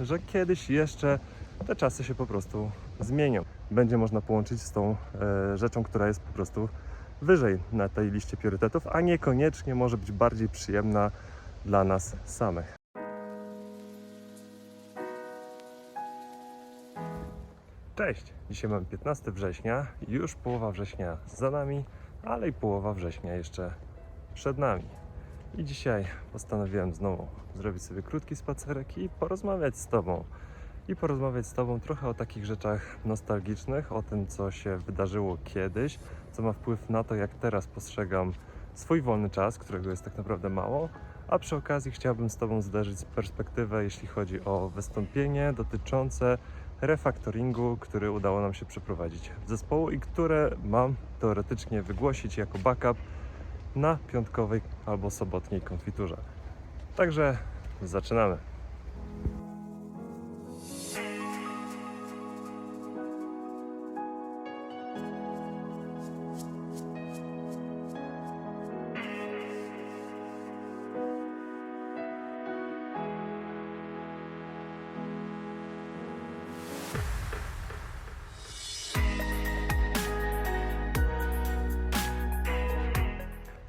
że kiedyś jeszcze te czasy się po prostu zmienią. Będzie można połączyć z tą e, rzeczą, która jest po prostu wyżej na tej liście priorytetów, a niekoniecznie może być bardziej przyjemna dla nas samych. Cześć! Dzisiaj mamy 15 września, już połowa września za nami, ale i połowa września jeszcze przed nami. I dzisiaj postanowiłem znowu zrobić sobie krótki spacerek i porozmawiać z Tobą. I porozmawiać z Tobą trochę o takich rzeczach nostalgicznych, o tym, co się wydarzyło kiedyś, co ma wpływ na to, jak teraz postrzegam swój wolny czas, którego jest tak naprawdę mało. A przy okazji chciałbym z Tobą zderzyć perspektywę, jeśli chodzi o wystąpienie dotyczące refaktoringu, który udało nam się przeprowadzić w zespołu i które mam teoretycznie wygłosić jako backup na piątkowej albo sobotniej konfiturze. Także zaczynamy.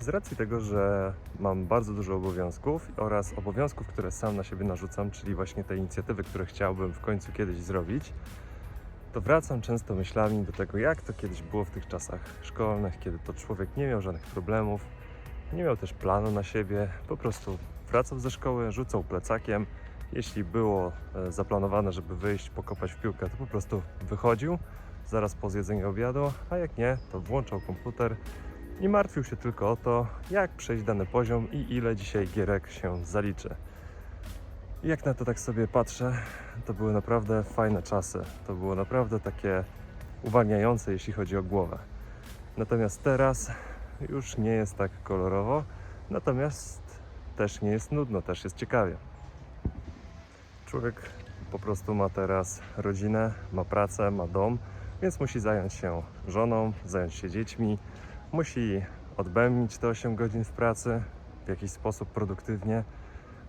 Z racji tego, że mam bardzo dużo obowiązków oraz obowiązków, które sam na siebie narzucam, czyli właśnie te inicjatywy, które chciałbym w końcu kiedyś zrobić, to wracam często myślami do tego, jak to kiedyś było w tych czasach szkolnych, kiedy to człowiek nie miał żadnych problemów, nie miał też planu na siebie, po prostu wracał ze szkoły, rzucał plecakiem. Jeśli było e, zaplanowane, żeby wyjść, pokopać w piłkę, to po prostu wychodził zaraz po zjedzeniu obiadu, a jak nie, to włączał komputer i martwił się tylko o to, jak przejść dany poziom i ile dzisiaj gierek się zaliczy. Jak na to tak sobie patrzę, to były naprawdę fajne czasy. To było naprawdę takie uwalniające, jeśli chodzi o głowę. Natomiast teraz już nie jest tak kolorowo, natomiast też nie jest nudno, też jest ciekawie. Człowiek po prostu ma teraz rodzinę, ma pracę, ma dom, więc musi zająć się żoną, zająć się dziećmi, musi odbębnić te 8 godzin w pracy w jakiś sposób produktywnie.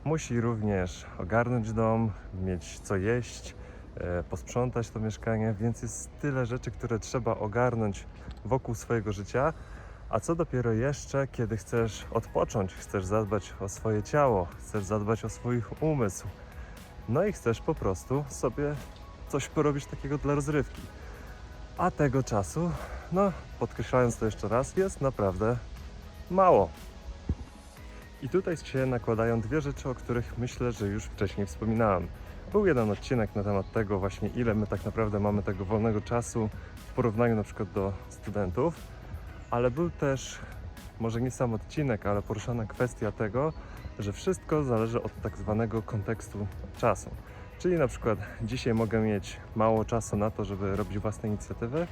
Musi również ogarnąć dom, mieć co jeść, e, posprzątać to mieszkanie, więc jest tyle rzeczy, które trzeba ogarnąć wokół swojego życia. A co dopiero jeszcze, kiedy chcesz odpocząć, chcesz zadbać o swoje ciało, chcesz zadbać o swój umysł, no i chcesz po prostu sobie coś porobić takiego dla rozrywki. A tego czasu, no podkreślając to jeszcze raz, jest naprawdę mało. I tutaj się nakładają dwie rzeczy, o których myślę, że już wcześniej wspominałem. Był jeden odcinek na temat tego właśnie, ile my tak naprawdę mamy tego wolnego czasu w porównaniu na przykład do studentów, ale był też, może nie sam odcinek, ale poruszana kwestia tego, że wszystko zależy od tak zwanego kontekstu czasu. Czyli na przykład dzisiaj mogę mieć mało czasu na to, żeby robić własne inicjatywy,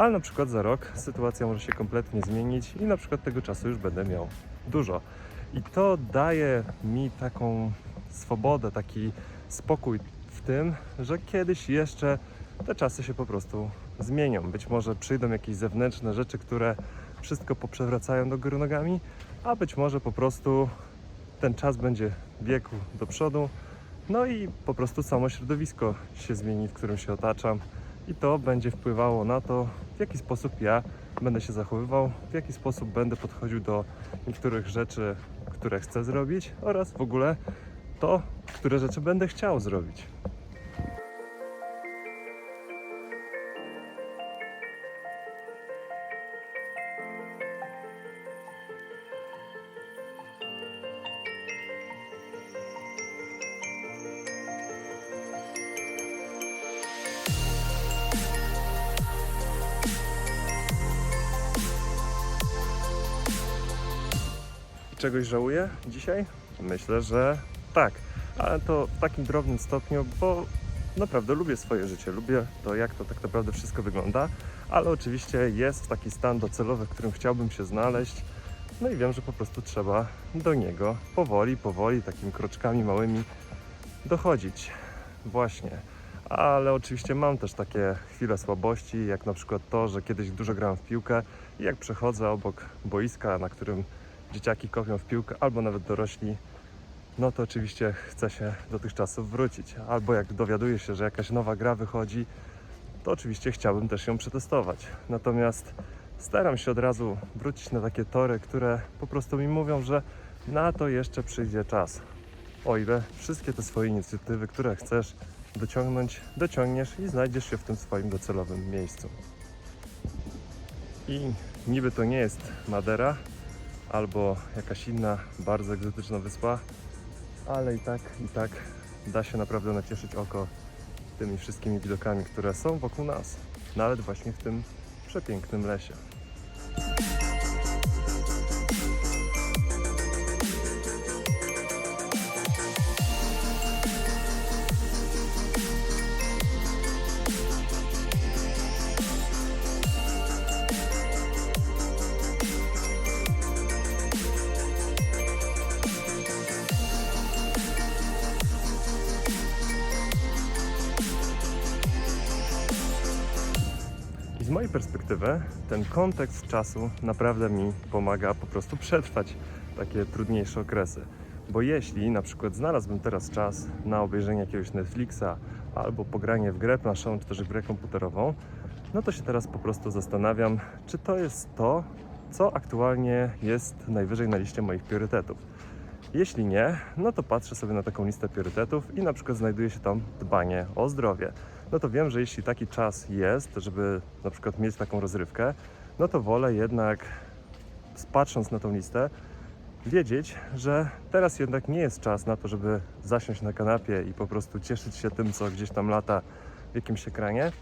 ale na przykład za rok sytuacja może się kompletnie zmienić i na przykład tego czasu już będę miał dużo. I to daje mi taką swobodę, taki spokój w tym, że kiedyś jeszcze te czasy się po prostu zmienią. Być może przyjdą jakieś zewnętrzne rzeczy, które wszystko poprzewracają do góry nogami, a być może po prostu ten czas będzie biegł do przodu, no i po prostu samo środowisko się zmieni, w którym się otaczam i to będzie wpływało na to, w jaki sposób ja będę się zachowywał, w jaki sposób będę podchodził do niektórych rzeczy, które chcę zrobić oraz w ogóle to, które rzeczy będę chciał zrobić. Czegoś żałuję dzisiaj? Myślę, że tak, ale to w takim drobnym stopniu, bo naprawdę lubię swoje życie, lubię to, jak to tak naprawdę wszystko wygląda, ale oczywiście jest taki stan docelowy, w którym chciałbym się znaleźć. No i wiem, że po prostu trzeba do niego powoli, powoli, takimi kroczkami małymi dochodzić. Właśnie. Ale oczywiście mam też takie chwile słabości, jak na przykład to, że kiedyś dużo grałem w piłkę i jak przechodzę obok boiska, na którym dzieciaki kopią w piłkę, albo nawet dorośli, no to oczywiście chce się do tych czasów wrócić. Albo jak dowiaduję się, że jakaś nowa gra wychodzi, to oczywiście chciałbym też ją przetestować. Natomiast staram się od razu wrócić na takie tory, które po prostu mi mówią, że na to jeszcze przyjdzie czas. O ile wszystkie te swoje inicjatywy, które chcesz dociągnąć, dociągniesz i znajdziesz się w tym swoim docelowym miejscu. I niby to nie jest Madera albo jakaś inna bardzo egzotyczna wyspa, ale i tak, i tak da się naprawdę nacieszyć oko tymi wszystkimi widokami, które są wokół nas, nawet właśnie w tym przepięknym lesie. Mojej perspektywy ten kontekst czasu naprawdę mi pomaga po prostu przetrwać takie trudniejsze okresy. Bo jeśli na przykład znalazłbym teraz czas na obejrzenie jakiegoś Netflixa albo pogranie w grę planszową czy też w grę komputerową, no to się teraz po prostu zastanawiam, czy to jest to, co aktualnie jest najwyżej na liście moich priorytetów. Jeśli nie, no to patrzę sobie na taką listę priorytetów i na przykład znajduje się tam dbanie o zdrowie. No to wiem, że jeśli taki czas jest, żeby na przykład mieć taką rozrywkę, no to wolę jednak, patrząc na tą listę, wiedzieć, że teraz jednak nie jest czas na to, żeby zasiąść na kanapie i po prostu cieszyć się tym, co gdzieś tam lata w jakimś ekranie,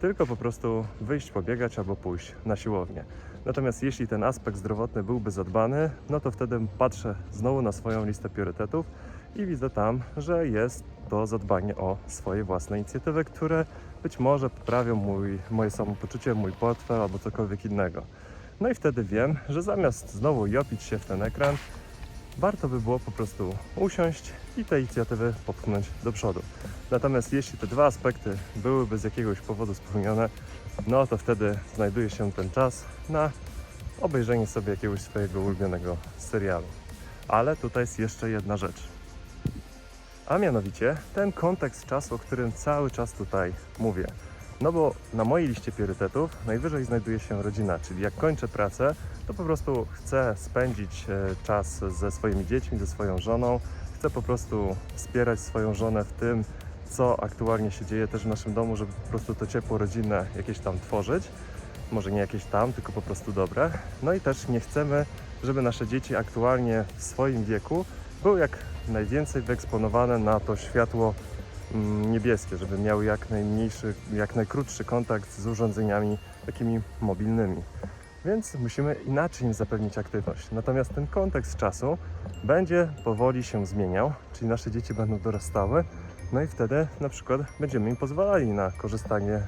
tylko po prostu wyjść pobiegać albo pójść na siłownię. Natomiast jeśli ten aspekt zdrowotny byłby zadbany, no to wtedy patrzę znowu na swoją listę priorytetów i widzę tam, że jest to zadbanie o swoje własne inicjatywy, które być może poprawią mój, moje samopoczucie, mój portfel albo cokolwiek innego. No i wtedy wiem, że zamiast znowu jopić się w ten ekran, warto by było po prostu usiąść i te inicjatywy popchnąć do przodu. Natomiast jeśli te dwa aspekty byłyby z jakiegoś powodu spełnione, no to wtedy znajduje się ten czas na obejrzenie sobie jakiegoś swojego ulubionego serialu. Ale tutaj jest jeszcze jedna rzecz. A mianowicie ten kontekst czasu, o którym cały czas tutaj mówię. No bo na mojej liście priorytetów najwyżej znajduje się rodzina, czyli jak kończę pracę, to po prostu chcę spędzić e, czas ze swoimi dziećmi, ze swoją żoną. Chcę po prostu wspierać swoją żonę w tym, co aktualnie się dzieje też w naszym domu, żeby po prostu to ciepło rodzinne jakieś tam tworzyć. Może nie jakieś tam, tylko po prostu dobre. No i też nie chcemy, żeby nasze dzieci aktualnie w swoim wieku były jak najwięcej wyeksponowane na to światło mm, niebieskie, żeby miały jak najmniejszy, jak najkrótszy kontakt z urządzeniami takimi mobilnymi. Więc musimy inaczej im zapewnić aktywność. Natomiast ten kontekst czasu będzie powoli się zmieniał, czyli nasze dzieci będą dorastały, no i wtedy na przykład będziemy im pozwalali na korzystanie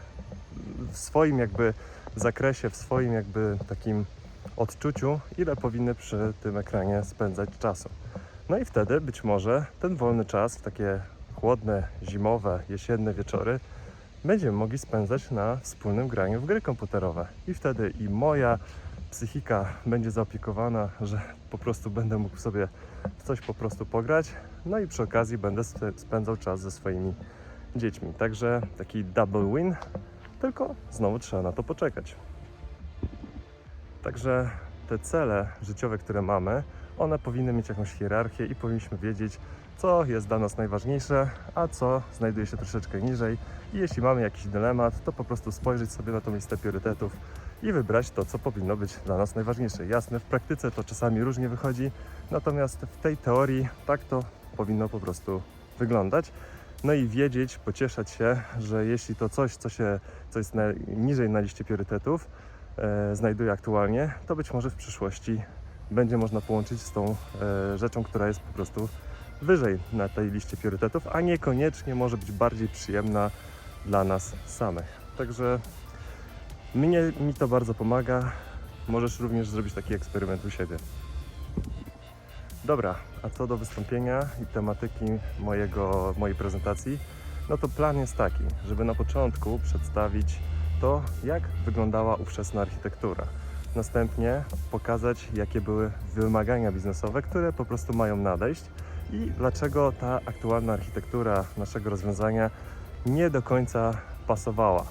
w swoim jakby zakresie, w swoim jakby takim odczuciu, ile powinny przy tym ekranie spędzać czasu. No i wtedy być może ten wolny czas w takie chłodne, zimowe, jesienne wieczory będziemy mogli spędzać na wspólnym graniu w gry komputerowe. I wtedy i moja psychika będzie zaopiekowana, że po prostu będę mógł sobie w coś po prostu pograć, no i przy okazji będę spędzał czas ze swoimi dziećmi. Także taki double win, tylko znowu trzeba na to poczekać. Także te cele życiowe, które mamy, one powinny mieć jakąś hierarchię i powinniśmy wiedzieć, co jest dla nas najważniejsze, a co znajduje się troszeczkę niżej. I jeśli mamy jakiś dylemat, to po prostu spojrzeć sobie na tą listę priorytetów i wybrać to, co powinno być dla nas najważniejsze. Jasne, w praktyce to czasami różnie wychodzi, natomiast w tej teorii tak to powinno po prostu wyglądać. No i wiedzieć, pocieszać się, że jeśli to coś, co, się, co jest na, niżej na liście priorytetów, e, znajduje aktualnie, to być może w przyszłości będzie można połączyć z tą e, rzeczą, która jest po prostu wyżej na tej liście priorytetów, a niekoniecznie może być bardziej przyjemna dla nas samych. Także mnie, mi to bardzo pomaga. Możesz również zrobić taki eksperyment u siebie. Dobra, a co do wystąpienia i tematyki mojego, mojej prezentacji, no to plan jest taki, żeby na początku przedstawić to, jak wyglądała ówczesna architektura. Następnie pokazać, jakie były wymagania biznesowe, które po prostu mają nadejść i dlaczego ta aktualna architektura naszego rozwiązania nie do końca pasowała.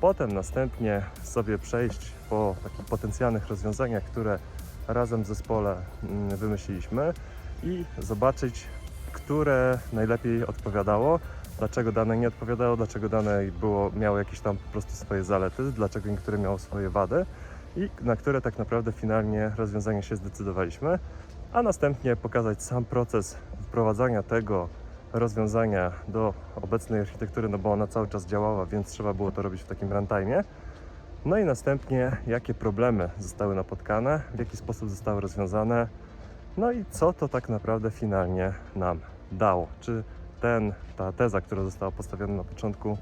Potem następnie sobie przejść po takich potencjalnych rozwiązaniach, które razem w zespole mm, wymyśliliśmy i zobaczyć, które najlepiej odpowiadało, dlaczego dane nie odpowiadało, dlaczego dane było, miało jakieś tam po prostu swoje zalety, dlaczego niektóre miało swoje wady i na które tak naprawdę finalnie rozwiązanie się zdecydowaliśmy, a następnie pokazać sam proces wprowadzania tego rozwiązania do obecnej architektury, no bo ona cały czas działała, więc trzeba było to robić w takim runtime. No i następnie jakie problemy zostały napotkane, w jaki sposób zostały rozwiązane, no i co to tak naprawdę finalnie nam dało. Czy ten, ta teza, która została postawiona na początku,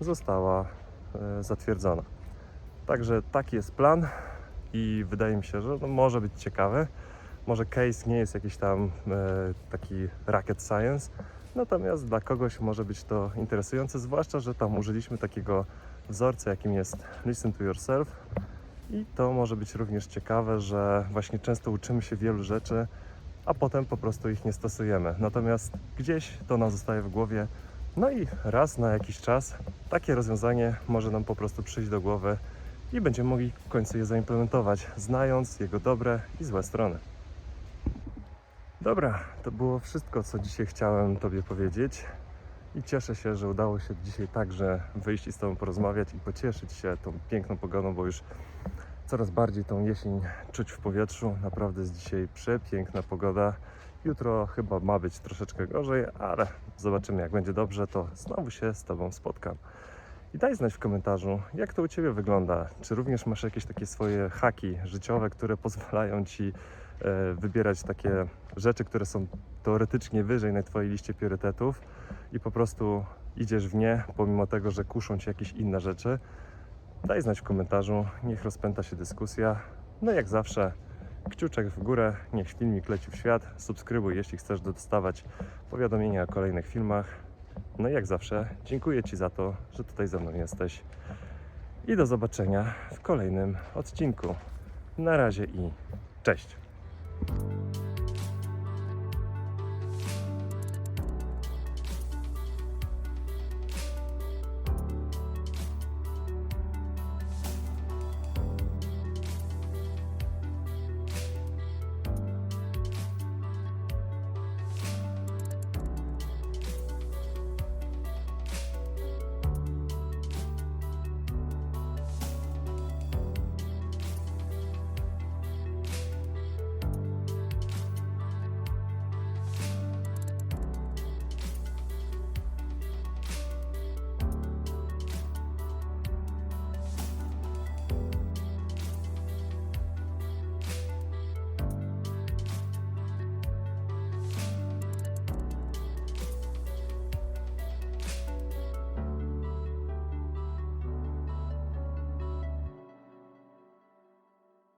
została e, zatwierdzona. Także taki jest plan i wydaje mi się, że no, może być ciekawy. Może case nie jest jakiś tam e, taki rocket science, natomiast dla kogoś może być to interesujące, zwłaszcza, że tam użyliśmy takiego wzorca, jakim jest Listen to Yourself. I to może być również ciekawe, że właśnie często uczymy się wielu rzeczy, a potem po prostu ich nie stosujemy. Natomiast gdzieś to nam zostaje w głowie. No i raz na jakiś czas takie rozwiązanie może nam po prostu przyjść do głowy i będziemy mogli w końcu je zaimplementować, znając jego dobre i złe strony. Dobra, to było wszystko, co dzisiaj chciałem Tobie powiedzieć. I cieszę się, że udało się dzisiaj także wyjść i z Tobą porozmawiać i pocieszyć się tą piękną pogodą, bo już coraz bardziej tą jesień czuć w powietrzu. Naprawdę jest dzisiaj przepiękna pogoda. Jutro chyba ma być troszeczkę gorzej, ale zobaczymy jak będzie dobrze, to znowu się z Tobą spotkam. I daj znać w komentarzu, jak to u Ciebie wygląda. Czy również masz jakieś takie swoje haki życiowe, które pozwalają Ci e, wybierać takie rzeczy, które są teoretycznie wyżej na Twojej liście priorytetów i po prostu idziesz w nie, pomimo tego, że kuszą Cię jakieś inne rzeczy. Daj znać w komentarzu, niech rozpęta się dyskusja. No jak zawsze, kciuczek w górę, niech filmik leci w świat. Subskrybuj, jeśli chcesz dostawać powiadomienia o kolejnych filmach. No i jak zawsze dziękuję Ci za to, że tutaj ze mną jesteś. I do zobaczenia w kolejnym odcinku. Na razie i cześć!